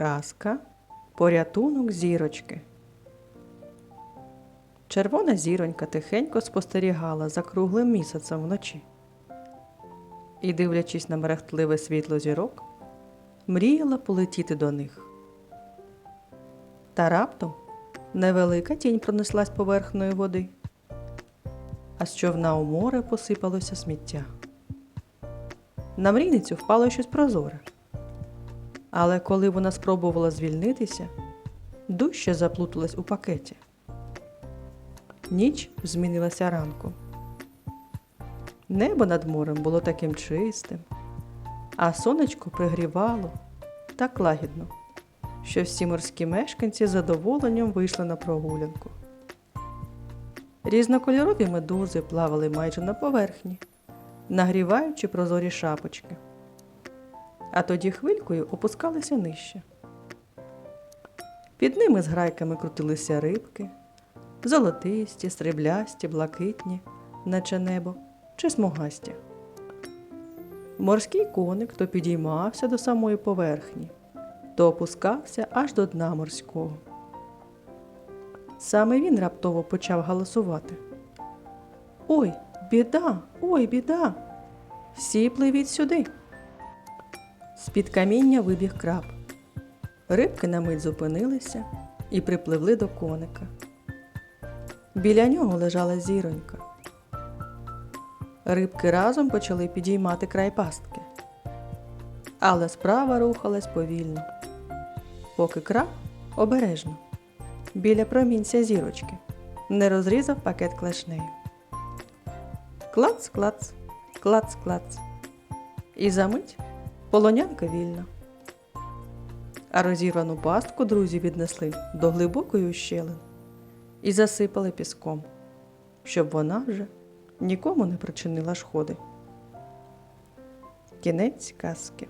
Казка Порятунок зірочки. Червона зіронька тихенько спостерігала за круглим місяцем вночі. І, дивлячись на мерехтливе світло зірок, мріяла полетіти до них. Та раптом невелика тінь пронеслась поверхною води, а з човна у море посипалося сміття. На мрійницю впало щось прозоре. Але коли вона спробувала звільнитися, дужче заплуталась у пакеті. Ніч змінилася ранку. Небо над морем було таким чистим, а сонечко пригрівало так лагідно, що всі морські мешканці з задоволенням вийшли на прогулянку. Різнокольорові медузи плавали майже на поверхні, нагріваючи прозорі шапочки а тоді хвилькою опускалися нижче. Під ними з грайками крутилися рибки, золотисті, сріблясті, блакитні, наче небо чи смугасті. Морський коник то підіймався до самої поверхні, то опускався аж до дна морського. Саме він раптово почав галасувати. Ой, біда, ой, біда! Всі пливіть сюди. З-під каміння вибіг краб. Рибки на мить зупинилися і припливли до коника. Біля нього лежала зіронька. Рибки разом почали підіймати край пастки. Але справа рухалась повільно, поки краб обережно, біля промінця зірочки, не розрізав пакет клешнею. Клац, клац, клац, клац. І за мить полонянка вільна. А розірвану пастку друзі віднесли до глибокої ущелини і засипали піском, щоб вона вже нікому не причинила шкоди. Кінець казки.